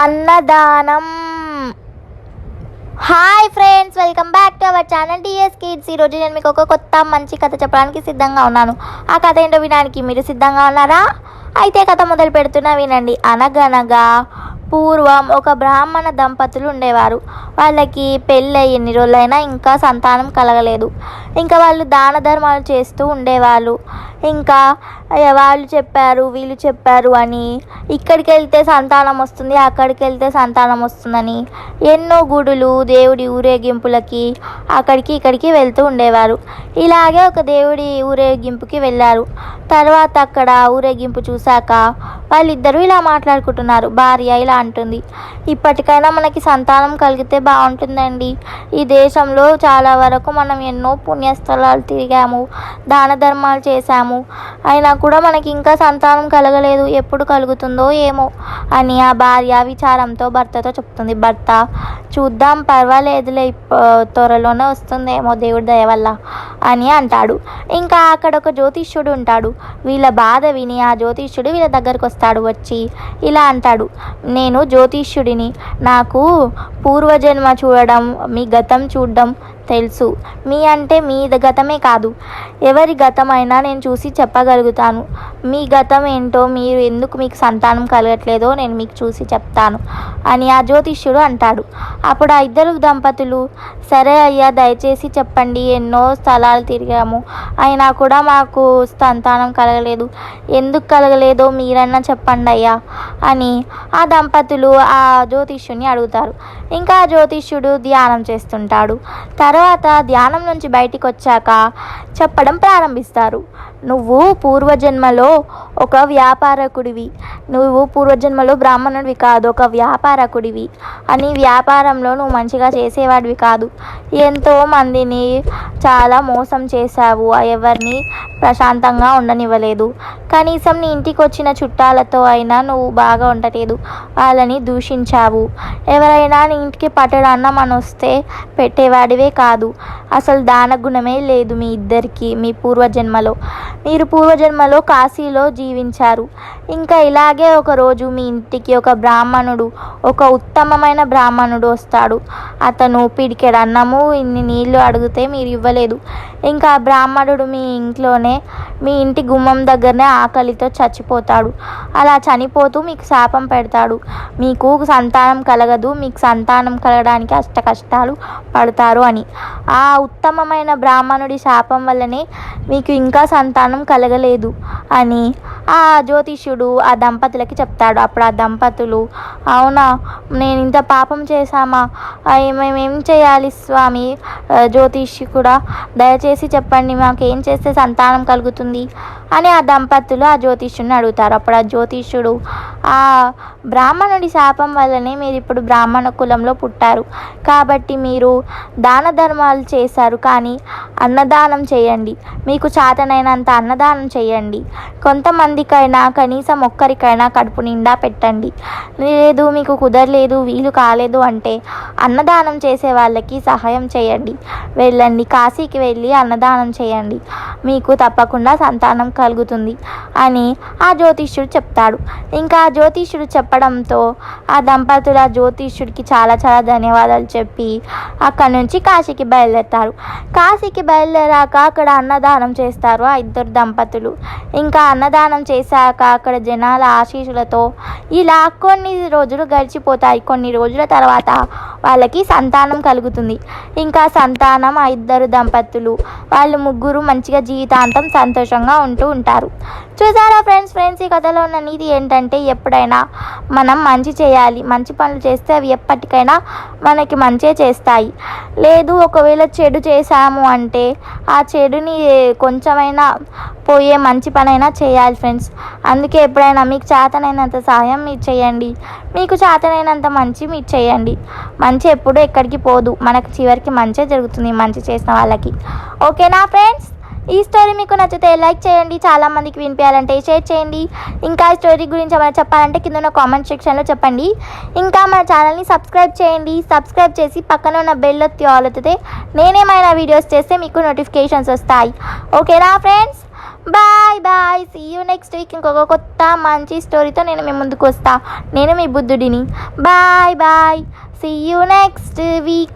అన్నదానం. Hi friends welcome back to our channel DS kids ఈరోజు నేను మీకు ఒక కొత్త మంచి కథ చెప్పడానికి సిద్ధంగా ఉన్నాను. ఆ కథ ఏంటో వినడానికి మీరు సిద్ధంగా ఉన్నారా? అయితే కథ మొదలు పెడుతున్నా వినండి. అనగనగా పూర్వం ఒక బ్రాహ్మణ దంపతులు ఉండేవారు. వాళ్ళకి పెళ్ళి ఎన్ని రోజులైనా ఇంకా సంతానం కలగలేదు. ఇంకా వాళ్ళు దాన ధర్మాలు చేస్తూ ఉండేవాళ్ళు. ఇంకా వాళ్ళు చెప్పారు వీళ్ళు చెప్పారు అని. ఇక్కడికి వెళ్తే సంతానం వస్తుంది అక్కడికి వెళ్తే సంతానం వస్తుందని. ఎన్నో గుడులు దేవుడి ఊరేగింపులకి అక్కడికి ఇక్కడికి వెళ్తూ ఉండేవారు. ఇలాగే ఒక దేవుడి ఊరేగింపుకి వెళ్ళారు. తర్వాత అక్కడ ఊరేగింపు చూశాక వాళ్ళిద్దరూ ఇలా మాట్లాడుకుంటున్నారు. భార్య ఇలా అంటుంది ఇప్పటికైనా మనకి సంతానం కలిగితే బాగుంటుందండి. ఈ దేశంలో చాలా వరకు మనం ఎన్నో పుణ్యస్థలాలు తిరిగాము దాన ధర్మాలు చేశాము. అయినా కూడా మనకి ఇంకా సంతానం కలగలేదు. ఎప్పుడు కలుగుతుందో ఏమో అని ఆ భార్య విచారంతో భర్తతో చెప్తుంది. భర్త చూద్దాం పర్వాలేదులే త్వరలోనే వస్తుందేమో దేవుడి దయ వల్ల అని అంటాడు. ఇంకా అక్కడ ఒక జ్యోతిష్యుడు ఉంటాడు. వీళ్ళ బాధ విని ఆ జ్యోతిష్యుడు వీళ్ళ దగ్గరకు వస్తాడు. వచ్చి ఇలా అంటాడు. నేను జ్యోతిష్యుడిని. నాకు పూర్వజన్మ చూడడం మీ గతం చూడడం తెలుసు. మీ అంటే మీ గతమే కాదు. ఎవరి గతమైనా నేను చూసి చెప్పగలుగుతాను. మీ గతం ఏంటో మీరు ఎందుకు మీకు సంతానం కలగట్లేదో నేను మీకు చూసి చెప్తాను. అని ఆ జ్యోతిష్యుడు అంటాడు. అప్పుడు ఆ ఇద్దరు దంపతులు సరే అయ్యా దయచేసి చెప్పండి. ఎన్నో స్థలాలు తిరిగాము. అయినా కూడా మాకు సంతానం కలగలేదు. ఎందుకు కలగలేదో మీరన్నా చెప్పండి అయ్యా అని ఆ దంపతులు ఆ జ్యోతిష్యుని అడుగుతారు. ఇంకా ఆ జ్యోతిష్యుడు ధ్యానం చేస్తుంటాడు. తర్వాత తర్వాత ధ్యానం నుంచి బయటికి వచ్చాక చెప్పడం ప్రారంభిస్తారు. నువ్వు పూర్వజన్మలో ఒక వ్యాపారకుడివి. నువ్వు పూర్వజన్మలో బ్రాహ్మణుడివి కాదు ఒక వ్యాపారకుడివి. అని వ్యాపారంలో నువ్వు మంచిగా చేసేవాడివి కాదు. ఎంతో మందిని చాలా మోసం చేశావు. ఎవరిని ప్రశాంతంగా ఉండనివ్వలేదు. కనీసం నీ ఇంటికి వచ్చిన చుట్టాలతో అయినా నువ్వు బాగా ఉండలేదు. వాళ్ళని దూషించావు. ఎవరైనా నీ ఇంటికి పట్టడాన్న మన వస్తే పెట్టేవాడివే కాదు. అసలు దాన గుణమే లేదు మీ ఇద్దరికి మీ పూర్వజన్మలో. మీరు పూర్వజన్మలో కాశీలో జీవించారు. ఇంకా ఇలాగే ఒకరోజు మీ ఇంటికి ఒక బ్రాహ్మణుడు ఒక ఉత్తమమైన బ్రాహ్మణుడు వస్తాడు. అతను పిడికెడు అన్నము ఇన్ని నీళ్ళు అడిగితే మీరు ఇవ్వలేదు. ఇంకా ఆ బ్రాహ్మణుడు మీ ఇంట్లోనే మీ ఇంటి గుమ్మం దగ్గరనే ఆకలితో చచ్చిపోతాడు. అలా చనిపోతూ మీకు శాపం పెడతాడు. మీకు సంతానం కలగదు మీకు సంతానం కలగడానికి అష్ట కష్టాలు పడతారు అని. ఆ ఉత్తమమైన బ్రాహ్మణుడి శాపం వల్లనే మీకు ఇంకా సంతానం కలగలేదు అని ఆ జ్యోతిష్యుడు ఆ దంపతులకి చెప్తాడు. అప్పుడు ఆ దంపతులు అవునా నేను ఇంత పాపం చేశామా? మేమేం చేయాలి స్వామి? ఆ, జ్యోతిష్యు కూడా దయచేసి చెప్పండి మాకు ఏం చేస్తే సంతానం కలుగుతుంది? అని ఆ దంపతులు ఆ జ్యోతిష్యుడిని అడుగుతారు. అప్పుడు ఆ జ్యోతిష్యుడు ఆ బ్రాహ్మణుడి శాపం వల్లనే మీరు ఇప్పుడు బ్రాహ్మణ కులంలో పుట్టారు. కాబట్టి మీరు దాన ధర్మాలు చేశారు కానీ అన్నదానం చేయండి. మీకు చాతనైనంత అన్నదానం చేయండి. కొంతమందికైనా కనీసం ఒక్కరికైనా కడుపు నిండా పెట్టండి. లేదు మీకు కుదరలేదు వీలు కాలేదు అంటే అన్నదానం చేసే వాళ్ళకి సహాయం చేయండి. వెళ్ళండి కాశీకి వెళ్ళి అన్నదానం చేయండి. మీకు తప్పకుండా సంతానం కలుగుతుంది అని ఆ జ్యోతిష్యుడు చెప్తాడు. ఇంకా ఆ జ్యోతిష్యుడు చెప్పడంతో ఆ దంపతులు ఆ జ్యోతిష్యుడికి చాలా చాలా ధన్యవాదాలు చెప్పి అక్కడి నుంచి కాశీకి బయలుదేరుతారు. కాశీకి బయలుదేరాక అక్కడ అన్నదానం చేస్తారు ఆ ఇద్దరు దంపతులు. ఇంకా అన్నదానం చేశాక అక్కడ జనాల ఆశీస్సులతో ఇలా కొన్ని రోజులు గడిచిపోతాయి. కొన్ని రోజుల తర్వాత వాళ్ళకి సంతానం కలుగుతుంది. ఇంకా సంతానం ఆ ఇద్దరు దంపతులు వాళ్ళు ముగ్గురు మంచిగా జీవితాంతం సంతోషంగా ఉంటూ ఉంటారు. చూసారా ఫ్రెండ్స్ ఫ్రెండ్స్ ఈ కథలో ఉన్న నీతి ఏంటంటే ఎప్పుడైనా మనం మంచి చేయాలి. మంచి పనులు చేస్తే అవి ఎప్పటికైనా మనకి మంచే చేస్తాయి. లేదు ఒకవేళ చెడు చేశాము అంటే ఆ చెడుని కొంచెమైనా పోయే మంచి పనైనా చేయాలి ఫ్రెండ్స్. అందుకే ఎప్పుడైనా మీకు చేతనైనంత సహాయం మీరు చేయండి. మీకు చేతనైనంత మంచి మీరు చేయండి. మంచి ఎప్పుడు ఎక్కడికి పోదు. మనకు చివరికి మంచే జరుగుతుంది మంచి చేసిన వాళ్ళకి. ఓకేనా ఫ్రెండ్స్? ఈ స్టోరీ మీకు నచ్చితే లైక్ చేయండి. చాలామందికి వినిపించాలంటే షేర్ చేయండి. ఇంకా ఈ స్టోరీ గురించి ఏమైనా చెప్పాలంటే కింద ఉన్న కామెంట్ సెక్షన్లో చెప్పండి. ఇంకా మన ఛానల్ని సబ్స్క్రైబ్ చేయండి. సబ్స్క్రైబ్ చేసి పక్కన ఉన్న బెల్ ఒత్తి ఆల్ నేనేమైనా వీడియోస్ చేస్తే మీకు నోటిఫికేషన్స్ వస్తాయి. ఓకేనా friends? Bye bye see you next week ఇంకొక కొత్త మంచి స్టోరీతో నేను మీ ముందుకు వస్తా. నేను మీ బుద్ధుడిని. Bye bye see you next week